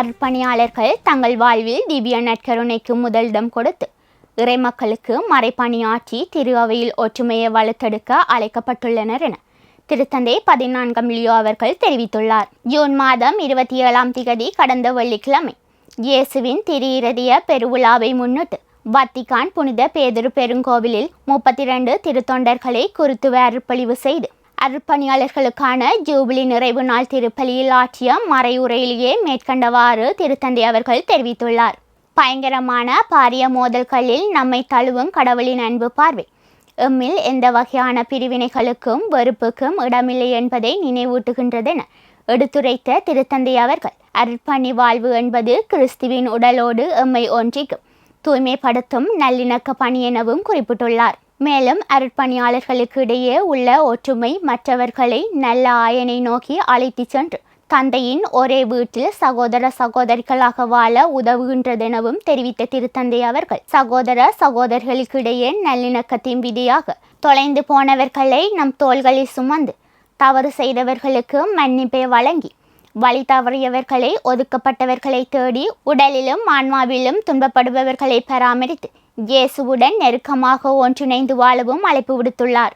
அர்ப்பணியாளர்கள் தங்கள் வாழ்வில் திவ்ய நற்கருணைக்கு முதலிடம் கொடுத்து இறைமக்களுக்கு மறைப்பணியாற்றி திரு அவையில் ஒற்றுமையை வலுத்தெடுக்க அழைக்கப்பட்டுள்ளனர் என திருத்தந்தை பதினான்காம் லியோ அவர்கள் தெரிவித்துள்ளார். ஜூன் மாதம் இருபத்தி ஏழாம் திகதி கடந்த வெள்ளிக்கிழமை இயேசுவின் திரு இருதய பெருவிழாவை முன்னிட்டு வத்திகான் புனித பேதுரு பெருங்கோவிலில் முப்பத்தி இரண்டு திருத்தொண்டர்களை குருத்துவ அருட்பொழிவு செய்து அருட்பணியாளர்களுக்கான ஜூபிலி நிறைவு நாள் திருப்பலியில் ஆற்றிய மறையுரையிலேயே மேற்கண்டவாறு திருத்தந்தை அவர்கள் தெரிவித்துள்ளார். பயங்கரமான பாரிய மோதல்களில் நம்மை தழுவும் கடவுளின் அன்பு பார்வை. எம்மில் எந்த வகையான பிரிவினைகளுக்கும் வெறுப்புக்கும் இடமில்லை என்பதை நினைவூட்டுகின்றதென எடுத்துரைத்த திருத்தந்தை அவர்கள் அருட்பணி வாழ்வு என்பது கிறிஸ்துவின் உடலோடு எம்மை ஒன்றிக்கும் தூய்மைப்படுத்தும் நல்லிணக்க பணி எனவும் குறிப்பிட்டுள்ளார். மேலும் அருட்பணியாளர்களுக்கு இடையே உள்ள ஒற்றுமை மற்றவர்களை நல்ல ஆயனை நோக்கி அழைத்துச் சென்று தந்தையின் ஒரே வீட்டில் சகோதர சகோதரிகளாக வாழ உதவுகின்றதெனவும் தெரிவித்த திருத்தந்தை அவர்கள். சகோதர சகோதரிகளுக்கிடையே நல்லிணக்கத்தின் விதியாக தொலைந்து போனவர்களை நம் தோள்களில் சுமந்து தவறு செய்தவர்களுக்கு மன்னிப்பை வழங்கி வழி தவறியவர்களை ஒதுக்கப்பட்டவர்களை தேடி உடலிலும் ஆன்மாவிலும் துன்பப்படுபவர்களை பராமரித்து இயேசுவுடன் நெருக்கமாக ஒன்றிணைந்து வாழவும் அழைப்பு விடுத்துள்ளார்.